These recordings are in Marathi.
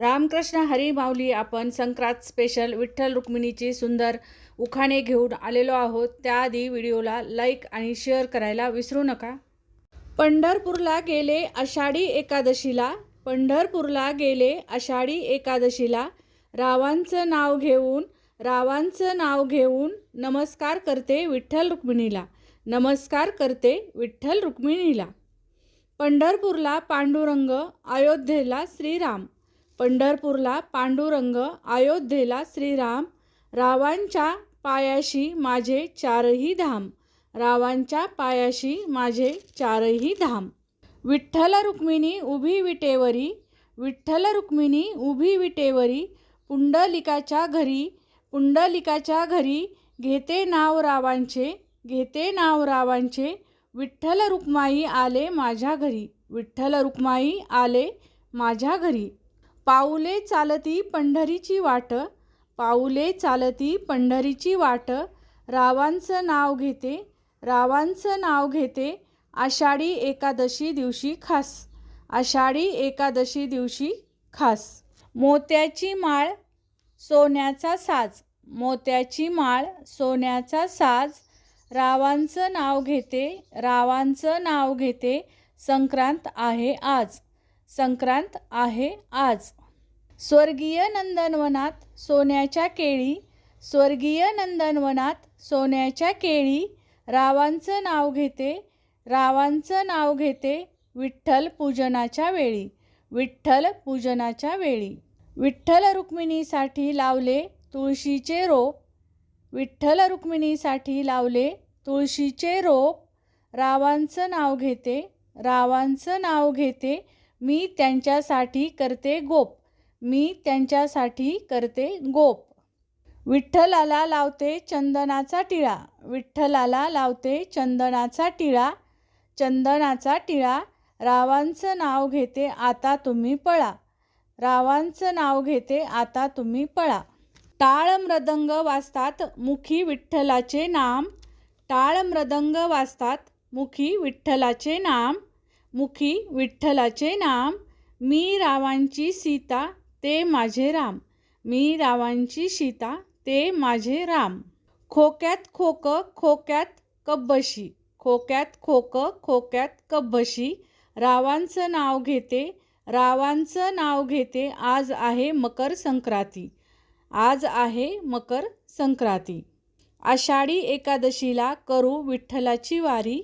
रामकृष्ण हरी माऊली आपण संक्रांत स्पेशल विठ्ठल रुक्मिणीची सुंदर उखाणे घेऊन आलेलो आहोत. त्याआधी व्हिडिओला लाईक आणि शेअर करायला विसरू नका. पंढरपूरला गेले आषाढी एकादशीला. पंढरपूरला गेले आषाढी एकादशीला. रावांचं नाव घेऊन रावांचं नाव घेऊन नमस्कार करते विठ्ठल रुक्मिणीला. नमस्कार करते विठ्ठल रुक्मिणीला. पंढरपूरला पांडुरंग अयोध्येला श्रीराम. पंढरपूरला पांडुरंग अयोध्येला श्रीराम रावांच्या पायाशी माझे चारही धाम रावांच्या पायाशी माझे चारही धाम. विठ्ठल रुक्मिणी उभी विटेवरी विठ्ठल रुक्मिणी उभी विटेवरी पुंडलिकाच्या घरी पुंडलिकाच्या घरी घेते नाव रावांचे घेते नाव रावांचे विठ्ठल रुक्माई आले माझ्या घरी विठ्ठल रुक्माई आले माझ्या घरी. पाऊले चालती पंढरीची वाट पाऊले चालती पंढरीची वाट रावांचं नाव घेते रावांचं नाव घेते आषाढी एकादशी दिवशी खास आषाढी एकादशी दिवशी खास. मोत्याची माळ सोन्याचा साज मोत्याची माळ सोन्याचा साज रावांचं नाव घेते रावांचं नाव घेते संक्रांत आहे आज संक्रांत आहे आज. स्वर्गीय नंदनवनात सोन्याच्या केळी स्वर्गीय नंदनवनात सोन्याच्या केळी रावांचं नाव घेते रावांचं नाव घेते विठ्ठल पूजनाच्या वेळी विठ्ठल पूजनाच्या वेळी. विठ्ठल रुक्मिणीसाठी लावले तुळशीचे रोप विठ्ठल रुक्मिणीसाठी लावले तुळशीचे रोप रावांचं नाव घेते रावांचं नाव घेते मी त्यांच्यासाठी करते गोप. मी त्यांच्यासाठी करते गोप. विठ्ठलाला लावते चंदनाचा टिळा. विठ्ठलाला लावते चंदनाचा टिळा. चंदनाचा टिळा. रावांचं नाव घेते आता तुम्ही पळा. रावांचं नाव घेते आता तुम्ही पळा. टाळ मृदंग वाजतात मुखी विठ्ठलाचे नाम. टाळ मृदंग वाजतात मुखी विठ्ठलाचे नाम. मुखी विठ्ठलाचे नाम. मी रावांची सीता ते माझे राम. मी रावांची सीता ते माझे राम. खोक्यात खोक खोक्यात कब्बशी. खोक्यात खोक खोक्यात कब्बशी. रावांचं नाव घेते रावांचं नाव घेते. आज आहे मकर संक्रांती. आज आहे मकर संक्रांती. आषाढी एकादशीला करू विठ्ठलाची वारी.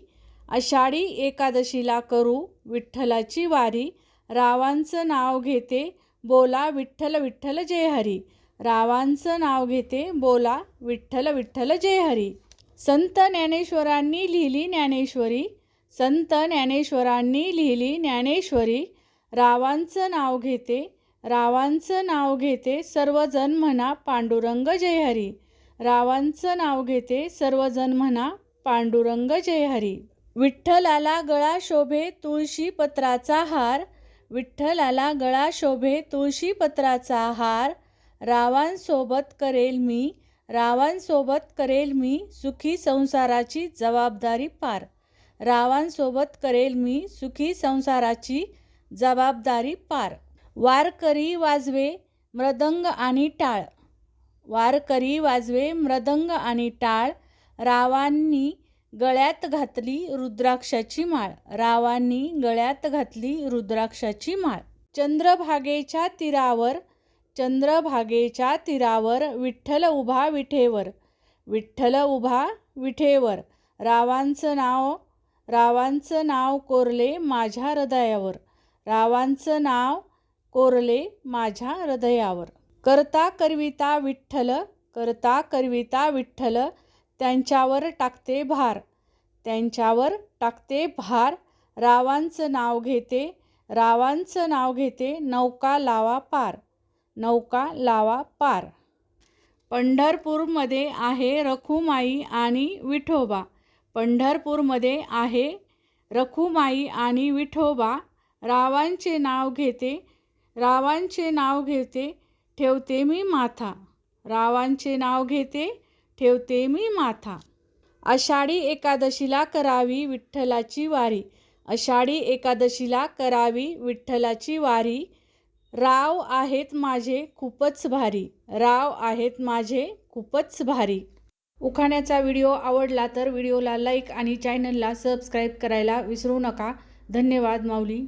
आषाढी एकादशीला करू विठ्ठलाची वारी. रावांचं नाव घेते बोला विठ्ठल विठ्ठल जय हरी. रावांचं नाव घेते बोला विठ्ठल विठ्ठल जय हरी. संत ज्ञानेश्वरांनी लिहिली ज्ञानेश्वरी. संत ज्ञानेश्वरांनी लिहिली ज्ञानेश्वरी. रावांचं नाव घेते रावांचं नाव घेते सर्वजण म्हणा पांडुरंग जय हरी. रावांचं नाव घेते सर्वजण म्हणा पांडुरंग जय हरी. विठ्ठलाला गळा शोभे तुळशी पत्राचा हार विठ्ठलाला गळा शोभे तुळशीपत्राचा हार रावांसोबत करेल मी रावांसोबत करेल मी सुखी संसाराची जबाबदारी पार रावांसोबत करेल मी सुखी संसाराची जबाबदारी पार. वारकरी वाजवे मृदंग आणि टाळ. वारकरी वाजवे मृदंग आणि टाळ. रावांनी गळ्यात घातली रुद्राक्षाची माळ. रावांनी गळ्यात घातली रुद्राक्षाची माळ. चंद्रभागेच्या तीरावर चंद्रभागेच्या तीरावर विठ्ठल उभा विठेवर विठ्ठल उभा विठेवर. रावांचं नाव रावांचं नाव कोरले माझ्या हृदयावर. रावांचं नाव कोरले माझ्या हृदयावर. करता करविता विठ्ठल करता करविता विठ्ठल त्यांच्यावर टाकते भार. त्यांच्यावर टाकते भार. रावांचं नाव घेते. रावांचं नाव घेते. नौका लावा पार. नौका लावा पार. पंढरपूरमध्ये आहे रखुमाई आणि विठोबा. पंढरपूरमध्ये आहे रखुमाई आणि विठोबा. रावांचे नाव घेते. रावांचे नाव घेते. ठेवते मी माथा. रावांचे नाव घेते. ठेवते मी माथा. आषाढी एकादशीला करावी विठ्ठलाची वारी. आषाढी एकादशीला करावी विठ्ठलाची वारी. राव आहेत माझे खूपच भारी. राव आहेत माझे खूपच भारी. उखाण्याचा व्हिडिओ आवडला तर व्हिडिओला लाईक आणि चॅनलला सबस्क्राईब करायला विसरू नका. धन्यवाद माऊली.